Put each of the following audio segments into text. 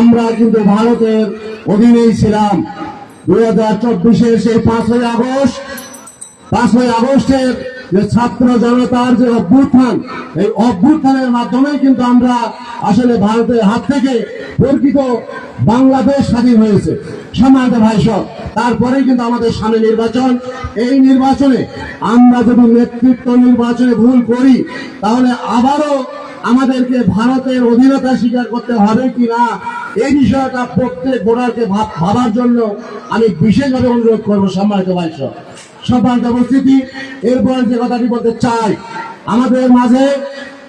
আমরা কিন্তু ভারতের অধীনেই ছিলাম। দুই হাজার চব্বিশের সেই পাঁচই আগস্ট, পাঁচই আগস্টের যে ছাত্র জনতার যে অভ্যুত্থান, এই অভ্যুত্থানের মাধ্যমে কিন্তু আমরা আসলে ভারতের হাত থেকে প্রকৃত বাংলাদেশ স্বাধীন হয়েছে। সমাজ ভাই সব, তারপরেই কিন্তু আমাদের সামনে নির্বাচন। এই নির্বাচনে আমরা যদি নেতৃত্ব নির্বাচনে ভুল করি, তাহলে আবারও আমাদেরকে ভারতের অধীনতা স্বীকার করতে হবে কি না এই বিষয়টা প্রত্যেক ভোটারকে ভাব- ভাবার জন্য আমি বিশেষভাবে অনুরোধ করব সম্মানিত ভাই সব সম্মানিত উপস্থিতি, এরপর যে কথাটি বলতে চাই, আমাদের মাঝে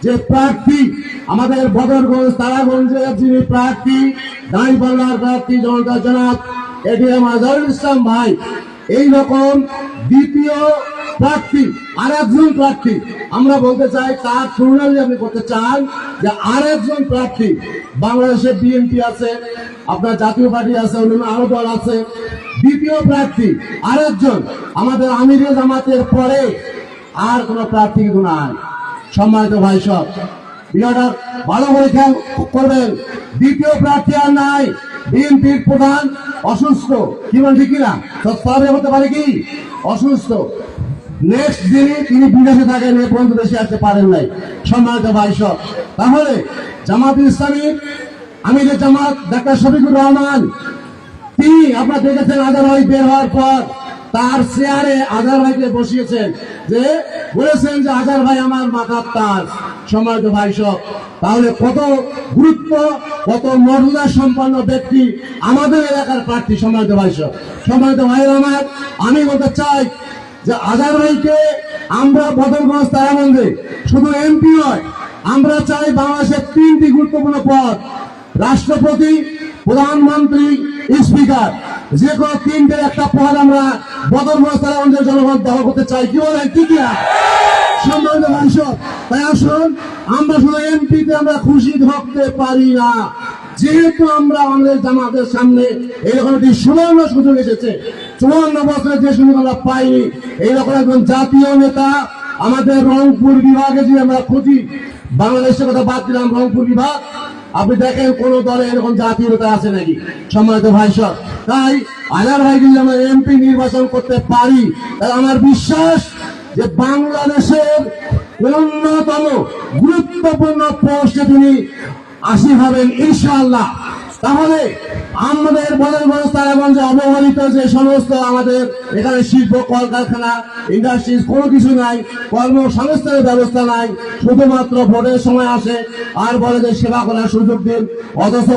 যে প্রার্থী, আমাদের বদরগঞ্জ, তারাগঞ্জের যিনি প্রার্থী দাঁড়িপাল্লার প্রার্থী জনতা জনাব এটিএম আজহারুল ইসলাম ভাই, এই রকম দ্বিতীয় প্রার্থী আর একজন প্রার্থী। আমরা বলতে চাই, তার তুলনা যদি আপনি করতে চান যে আর একজন প্রার্থী। বাংলাদেশে বিএনপি আছে, আপনার জাতীয় পার্টি আছে, অন্যান্য আরও দল আছে। দ্বিতীয় প্রার্থী, আরেকজন। আমাদের আমিরে জামাতের পরে আর কোন প্রার্থী কিন্তু নাই। সম্মানিত ভাই সব বিষয়টা ভালো খেয়াল করবেন। দ্বিতীয় প্রার্থী আর নাই, বিএনপির প্রধান অসুস্থ। কি বল ঠিক কিনা? সৎভাবে হতে পারে কি? অসুস্থ। নেক্সট দিনে তিনি বিদেশে থাকেন এ পর্যন্ত দেশে আসতে পারেন নাই। সম্মানিত ভাই সব, তাহলে জামাত ইসলামী আমি যে জামাত ডাক্তার শফিকুর রহমান, তিনি আপনারা দেখেছেন আজার ভাই বের হওয়ার পর তার চেয়ারে আজার ভাইকে বসিয়েছেন যে, বলেছেন যে আজার ভাই আমার মাথার তার। সম্মানিত ভাই সব, তাহলে কত গুরুত্ব, কত মর্যাদা সম্পন্ন ব্যক্তি আমাদের এলাকার প্রার্থী, সম্মানিত ভাই সব। সম্মানিত ভাইয়ের আমার, আমি বলতে চাই যে আজার ভাইকে আমরা বদলগঞ্জ তারামন্দির শুধু এমপি নয়, আমরা চাই বাংলাদেশের তিনটি গুরুত্বপূর্ণ পদ। রাষ্ট্রপতি, প্রধানমন্ত্রী, স্পিকার। যে কোনো তিনটে একটা পদ আমরা বদল মস্তারা আমাদের জনগণ দখল করতে চাই। কি বলেন? কি কিনা সম্মানিত তাই আসুন, আমরা শুধু এমপিতে আমরা খুশি থাকতে পারি না। যেহেতু আমরা আমাদের জামাতের সামনে এইরকম একটি সুবর্ণ সুযোগ এসেছে চুয়ান্ন বছরে যে সুযোগ পাইনি এইরকম একজন জাতীয় নেতা আমাদের রংপুর বিভাগে যদি আমরা খুঁজি, বাংলাদেশের কথা বাদ দিলাম রংপুর বিভাগ, আপনি দেখেন কোন দলে এরকম জাতীয়তা আছে নাকি? সম্মানিত ভাই সব। তাই আজার ভাই যদি আমরা এমপি নির্বাচন করতে পারি, তাহলে আমার বিশ্বাস যে বাংলাদেশের অন্যতম গুরুত্বপূর্ণ পোস্টে তিনি আসি হবেন ইনশাআল্লাহ। তাহলে আমাদের বদলগঞ্জ তারাগঞ্জে অবহেলিত যে সমস্ত আমাদের এখানে শিল্প, কলকারখানা ইন্ডাস্ট্রিজ কোনো কিছু নাই, কর্মসংস্থানের ব্যবস্থা নাই, শুধুমাত্র ভোটের সময় আসে, আর বলে যে সেবা করার সুযোগ দিন, অথচ